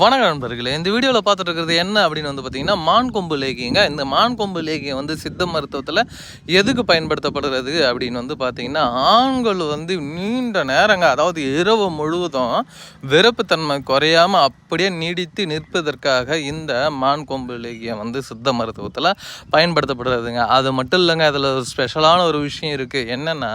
வணக்கம் நண்பர்களே இந்த வீடியோவில் பார்த்துட்டு இருக்கிறது என்ன அப்படின்னு வந்து பார்த்தீங்கன்னா மான் கொம்பு லேகியங்க இந்த மான் கொம்பு லேகியம் வந்து சித்த மருத்துவத்தில் எதுக்கு பயன்படுத்தப்படுறது அப்படின்னு வந்து பார்த்தீங்கன்னா ஆண்கள் வந்து நீண்ட நேரங்க அதாவது இரவு முழுவதும் விருப்பத்தன்மை குறையாமல் அப்படியே நீடித்து நிற்பதற்காக இந்த மான் கொம்பு லேகியம் வந்து சித்த மருத்துவத்தில் பயன்படுத்தப்படுறதுங்க. அது மட்டும் இல்லைங்க அதில் ஒரு ஸ்பெஷலான ஒரு விஷயம் இருக்குது என்னென்னா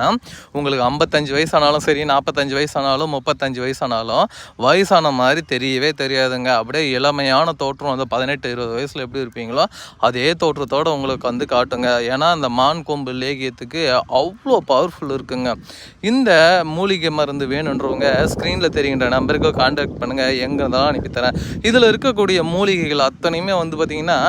உங்களுக்கு ஐம்பத்தஞ்சு வயசானாலும் சரி நாற்பத்தஞ்சு வயசானாலும் முப்பத்தஞ்சு வயசானாலும் வயசான மாதிரி தெரியவே தெரியாது. கிடையாதுங்க அப்படியே இளமையான தோற்றம் வந்து பதினெட்டு இருபது வயசில் எப்படி இருப்பீங்களோ அதே தோற்றத்தோடு உங்களுக்கு வந்து காட்டுங்க. ஏன்னா அந்த மான் கொம்பு லேகியத்துக்கு அவ்வளோ பவர்ஃபுல் இருக்குங்க. இந்த மூலிகை மருந்து வேணுன்றவங்க ஸ்க்ரீனில் தெரிகின்ற நம்பருக்கு காண்டாக்ட் பண்ணுங்கள் எங்கே இருந்தாலும் அனுப்பித்தரேன் இதில் இருக்கக்கூடிய மூலிகைகள் அத்தனையுமே வந்து பார்த்திங்கன்னா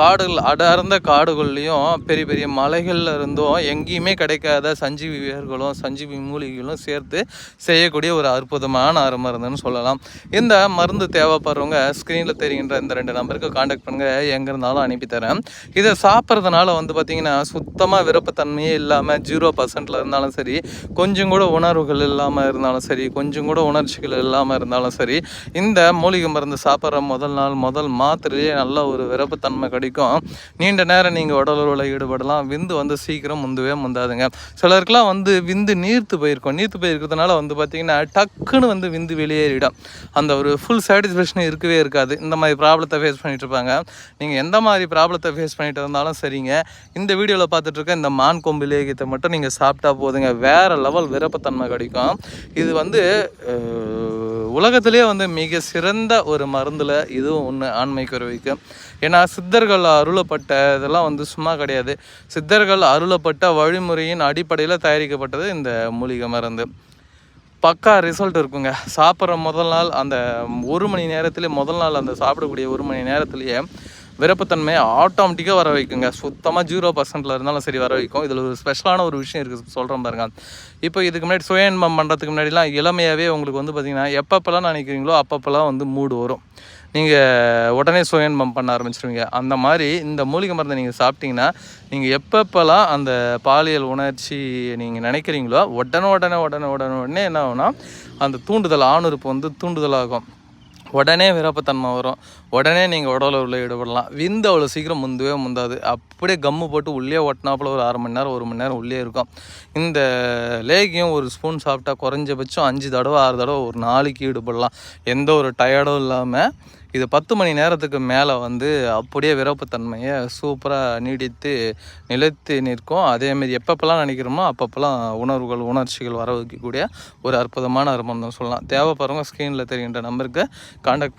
காடுகள் அடர்ந்த காடுகள்லேயும் பெரிய பெரிய மலைகள்ல இருந்தும் எங்கேயுமே கிடைக்காத சஞ்சீவி வேர்களும் சஞ்சீவி மூலிகைகளும் சேர்த்து செய்யக்கூடிய ஒரு அற்புதமான அருமருந்துன்னு சொல்லலாம். இந்த மருந்து தேவைப்படுறவங்க ஸ்க்ரீனில் தெரிகின்ற இந்த ரெண்டு நம்பருக்கு காண்டாக்ட் பண்ணுங்கள் எங்கே இருந்தாலும் அனுப்பித்தரேன் இதை சாப்பிட்றதுனால வந்து பார்த்திங்கன்னா சுத்தமாக விருப்பத்தன்மையே இல்லாமல் ஜீரோ பர்சன்ட்டில் இருந்தாலும் சரி கொஞ்சம் கூட உணர்வுகள் இல்லாமல் இருந்தாலும் சரி கொஞ்சம் கூட உணர்ச்சிகள் இல்லாமல் இருந்தாலும் சரி இந்த மூலிகை மருந்து சாப்பிட்ற முதல் நாள் முதல் மாத்திரையே நல்ல ஒரு விருப்பத்தன்மை கிடைக்கும். நீண்ட நேரம் நீங்கள் உடலுறவில் ஈடுபடலாம். விந்து வந்து சீக்கிரம் முந்தவே முந்தாதுங்க. சிலருக்குலாம் வந்து விந்து நீர்த்து போயிருக்கும். நீர்த்து போயிருக்கிறதுனால வந்து பார்த்திங்கன்னா டக்குன்னு வந்து விந்து வெளியேறிடும். அந்த ஒரு ஃபுல் சாட்டிஸ்ஃபேக்ஷன் இருக்கவே இருக்காது. இந்த மாதிரி ப்ராப்ளத்தை ஃபேஸ் பண்ணிகிட்டு இருப்பாங்க. நீங்கள் எந்த மாதிரி ப்ராப்ளத்தை ஃபேஸ் பண்ணிட்டு இருந்தாலும் சரிங்க. இந்த வீடியோவில் பார்த்துட்ருக்க இந்த மான் கொம்பு லேகியத்தை மட்டும் நீங்கள் சாப்பிட்டா போதுங்க. வேறு லெவல் விருப்பத்தன்மை கிடைக்கும். இது வந்து உலகத்திலே வந்து மிக சிறந்த ஒரு மருந்தில் இதுவும் ஒன்று ஆண்மை குறைவுக்கு ஏன்னா சித்தர்கள் அருளப்பட்ட இதெல்லாம் வந்து சும்மா கிடையாது. சித்தர்கள் அருளப்பட்ட வழிமுறையின் அடிப்படையில் தயாரிக்கப்பட்டது இந்த மூலிகை மருந்து. பக்கா ரிசல்ட் இருக்குங்க. சாப்பிட்ற முதல் நாள் அந்த ஒரு மணி நேரத்திலே முதல் நாள் அந்த சாப்பிடக்கூடிய ஒரு மணி நேரத்துலேயே விருப்பத்தன்மையை ஆட்டோமேட்டிக்காக வர வைக்குங்க. சுத்தமாக ஜீரோ பர்சன்ட்டில் இருந்தாலும் சரி வர வைக்கும். இதில் ஒரு ஸ்பெஷலான ஒரு விஷயம் இருக்குது சொல்கிறோம் பாருங்க. இப்போ இதுக்கு முன்னாடி சுயன்பம் பண்ணுறதுக்கு முன்னாடிலாம் இளமையாகவே உங்களுக்கு வந்து பார்த்திங்கன்னா எப்பப்பெல்லாம் நினைக்கிறீங்களோ அப்பப்பெல்லாம் வந்து மூடு வரும். நீங்கள் உடனே சுயன்பம் பண்ண ஆரம்பிச்சிருவீங்க. அந்த மாதிரி இந்த மூலிகை மருந்தை நீங்கள் சாப்பிட்டீங்கன்னா நீங்கள் எப்பப்பெல்லாம் அந்த பாலியல் உணர்ச்சி நீங்கள் நினைக்கிறீங்களோ உடனே உடனே உடனே உடனே உடனே என்ன ஆகும்னா அந்த தூண்டுதல் ஆணுறுப்பு வந்து தூண்டுதலாகும். உடனே விருப்பத்தன்மை வரும். உடனே நீங்கள் உடலில் உள்ள ஈடுபடலாம். விந்து அவ்வளோ சீக்கிரம் முந்தவே முந்தாது. அப்படியே கம்மு போட்டு உள்ளே ஒட்டினாப்புல ஒரு அரை மணி நேரம் ஒரு மணி நேரம் உள்ளே இருக்கும். இந்த லேகியம் ஒரு ஸ்பூன் சாப்பிட்டா குறைஞ்சபட்சம் அஞ்சு தடவை ஆறு தடவை ஒரு நாளைக்கு ஈடுபடலாம். எந்த ஒரு டயர்டும் இல்லாமல் இது பத்து மணி நேரத்துக்கு மேலே வந்து அப்படியே விருப்பத்தன்மையை சூப்பராக நீடித்து நிலைத்து நிற்கும். அதேமாரி எப்பப்பெல்லாம் நினைக்கிறோமோ அப்பப்பெல்லாம் உணர்வுகள் உணர்ச்சிகள் வர வைக்கக்கூடிய ஒரு அற்புதமான அருமம் தான் சொல்லலாம் தேவைப்படுறவங்க ஸ்க்ரீனில் தெரிகின்ற நம்பருக்கு காண்டாக்ட்